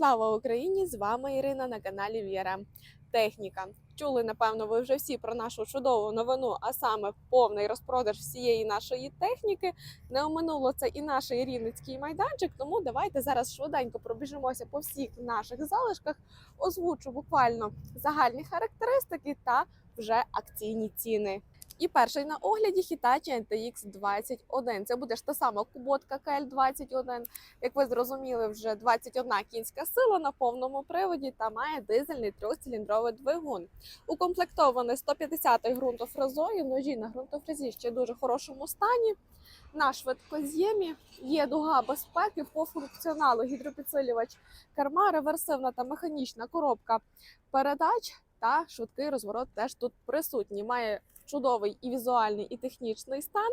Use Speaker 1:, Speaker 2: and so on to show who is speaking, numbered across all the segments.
Speaker 1: Слава Україні! З вами Ірина на каналі VRM Техніка. Чули, напевно, ви вже всі про нашу чудову новину, а саме повний розпродаж всієї нашої техніки. Не оминуло це і наш Рівницький майданчик. Тому давайте зараз швиденько пробіжимося по всіх наших залишках, озвучу буквально загальні характеристики та вже акційні ціни. І перший на огляді Hitachi NTX 21. Це буде ж та сама куботка KL21. Як ви зрозуміли, вже 21 кінська сила на повному приводі та має дизельний трьохциліндровий двигун. Укомплектований 150 ґрунтофрезою, ножі на ґрунтофрезі ще в дуже хорошому стані. На швидкоз'ємі є дуга безпеки по функціоналу гідропідсилювач керма, реверсивна та механічна коробка передач та швидкий розворот теж тут присутній. Має чудовий і візуальний, і технічний стан.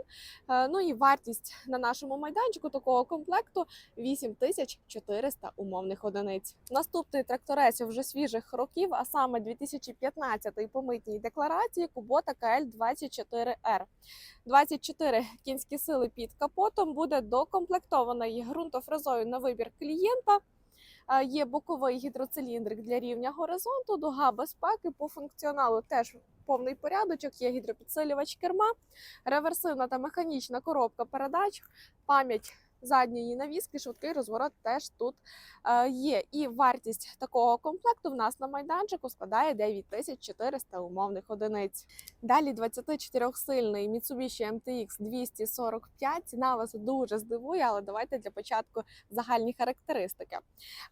Speaker 1: Е, Ну і вартість на нашому майданчику такого комплекту 8400 умовних одиниць. Наступний тракторець вже свіжих років, а саме 2015 по митній декларації Кубота КЛ-24Р. 24 кінські сили під капотом буде докомплектований ґрунтофрезою на вибір клієнта. Є боковий гідроциліндрик для рівня горизонту, дуга безпеки по функціоналу теж повний порядочок. Є гідропідсилювач керма, реверсивна та механічна коробка передач, пам'ять задньої навіски, швидкий розворот теж тут е, є. І вартість такого комплекту в нас на майданчику складає 9400 умовних одиниць. Далі 24-сильний Mitsubishi MTX 245. Ціна вас дуже здивує, але давайте для початку загальні характеристики.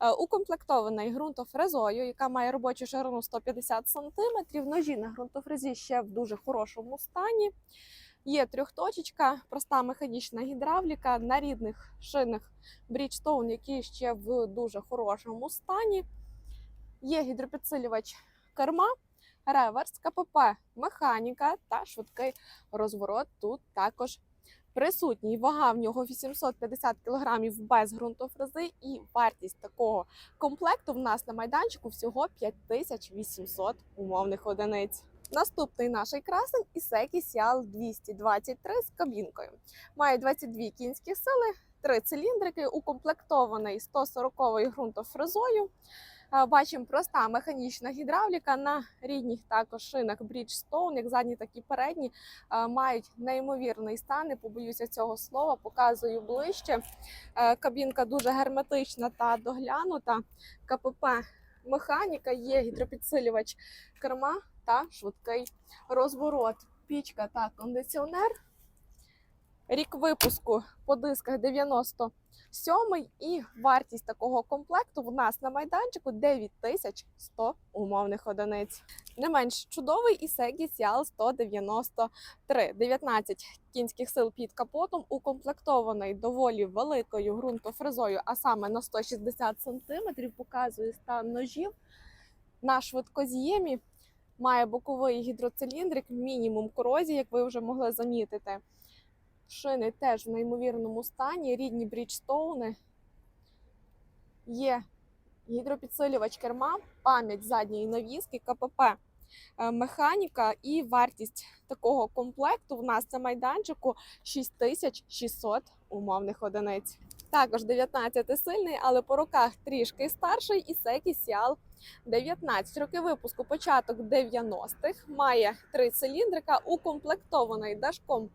Speaker 1: Е, Укомплектований ґрунтофрезою, яка має робочу ширину 150 см, ножі на ґрунтофрезі ще в дуже хорошому стані. Є трьохточечка, проста механічна гідравліка на рідних шинах Bridgestone, які ще в дуже хорошому стані. Є гідропідсилювач керма, реверс, КПП, механіка та швидкий розворот тут також присутній. Вага в нього 850 кг без ґрунтофрези і вартість такого комплекту в нас на майданчику всього 5800 умовних одиниць. Наступний наш красень Ісекі Сіал 223 з кабінкою. Має 22 кінські сили, 3 циліндрики, укомплектований 140 ґрунтофрезою. Бачимо проста механічна гідравліка на рідних також шинах Bridgestone, як задні, так і передні, мають неймовірний стан. Не побоюся цього слова, показую ближче. Кабінка дуже герметична та доглянута. КПП механіка, є гідропідсилювач керма та швидкий розворот. Пічка та кондиціонер. Рік випуску по дисках 97 і вартість такого комплекту в нас на майданчику 9100 умовних одиниць. Не менш чудовий і Сіал 193. 19 кінських сил під капотом, укомплектований доволі великою ґрунтофрезою, а саме на 160 см, показує стан ножів. На швидкоз'ємі має боковий гідроциліндрик, мінімум корозії, як ви вже могли замітити. Шини теж в неймовірному стані, рідні бріджстоуни. Є гідропідсилювач керма, пам'ять задньої навіски, КПП е, механіка і вартість такого комплекту в нас на майданчику 6600 умовних одиниць. Також 19 сильний, але по роках трішки старший Ісекі Сіал 19 роки випуску, початок 90-х, має три циліндрика, укомплектований дашком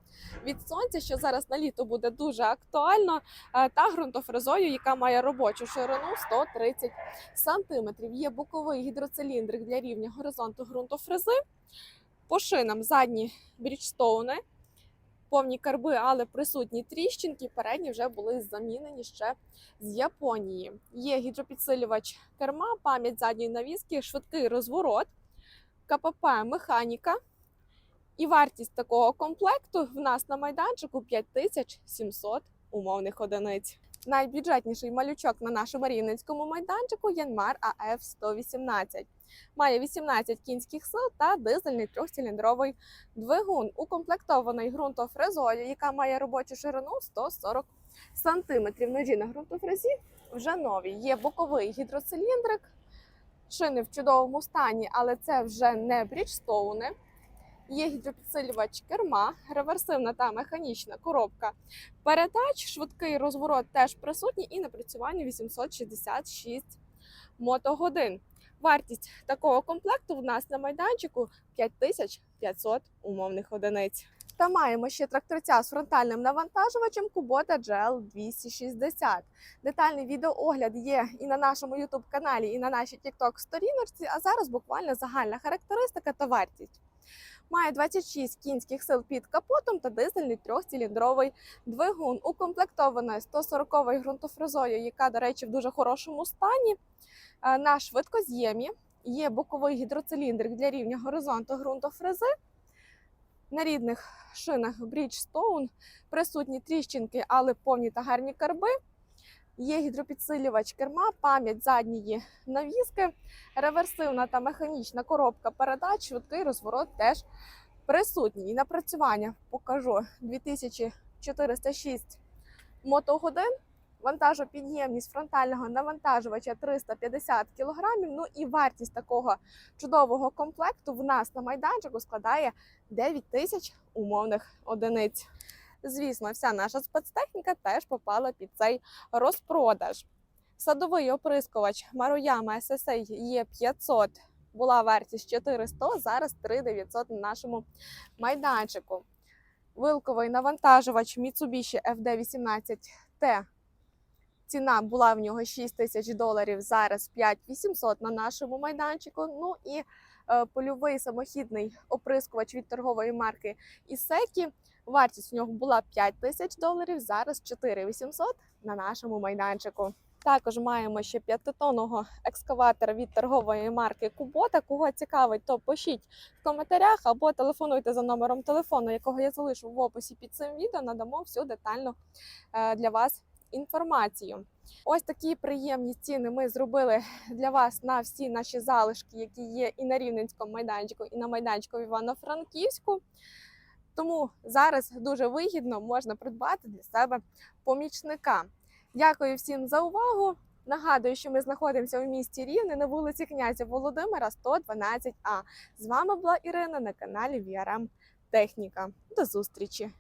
Speaker 1: від сонця, що зараз на літо буде дуже актуально, е, та ґрунтофрезою, яка має робочу ширину 130 см. Є боковий гідроциліндрик для рівня горизонту ґрунтофрези. По шинам задні брічстоуни, повні карби, але присутні тріщинки. Передні вже були замінені ще з Японії. Є гідропідсилювач керма, пам'ять задньої навіски, швидкий розворот, КПП механіка. І вартість такого комплекту в нас на майданчику 5700 умовних одиниць. Найбюджетніший малючок на нашому рівненському майданчику Янмар АФ 118. Має 18 кінських сил та дизельний трьохциліндровий двигун, укомплектований ґрунтофрезою, яка має робочу ширину 140 см. Ножі на ґрунтофрезі вже нові. Є боковий гідроциліндрик, шини в чудовому стані, але це вже не бріджстоуни. Є гідропідсилювач керма, реверсивна та механічна коробка передач, швидкий розворот теж присутній і напрацювання 866 мотогодин. Вартість такого комплекту в нас на майданчику 5500 умовних одиниць. Та маємо ще тракторця з фронтальним навантажувачем Kubota GL 260. Детальний відеоогляд є і на нашому YouTube каналі, і на нашій TikTok сторіночці. А зараз буквально загальна характеристика та вартість. Має 26 кінських сил під капотом та дизельний трьохциліндровий двигун. Укомплектований 140 ґрунтофрезою, яка, до речі, в дуже хорошому стані. Е, На швидкоз'ємі є боковий гідроциліндрик для рівня горизонту ґрунтофрези. На рідних шинах Bridgestone присутні тріщинки, але повні та гарні карби. Є гідропідсилювач керма, пам'ять задньої навіски, реверсивна та механічна коробка передач, швидкий розворот теж присутній. І напрацювання покажу 2406 мотогодин. Вантажопідємність фронтального навантажувача 350 кг. Ну і вартість такого чудового комплекту в нас на майданчику складає 9 тисяч умовних одиниць. Звісно, вся наша спецтехніка теж попала під цей розпродаж. Садовий оприскувач Маруяма SSA є 500. Була вартість 400, зараз 3900 на нашому майданчику. Вилковий навантажувач Mitsubishi FD18T. Ціна була в нього 6 тисяч доларів, зараз 5800 на нашому майданчику. Ну і е, польовий самохідний оприскувач від торгової марки Ісекі. Вартість у нього була 5 тисяч доларів, зараз 4800 на нашому майданчику. Також маємо ще п'ятитонного екскаватора від торгової марки Кубота. Кого цікавить, то пишіть в коментарях або телефонуйте за номером телефону, якого я залишу в описі під цим відео. Надамо всю детальну е, для вас інформацію. Ось такі приємні ціни ми зробили для вас на всі наші залишки, які є і на Рівненському майданчику, і на майданчику в Івано-Франківську. Тому зараз дуже вигідно можна придбати для себе помічника. Дякую всім за увагу. Нагадую, що ми знаходимося у місті Рівне на вулиці князя Володимира 112А. З вами була Ірина на каналі VRM Техніка. До зустрічі!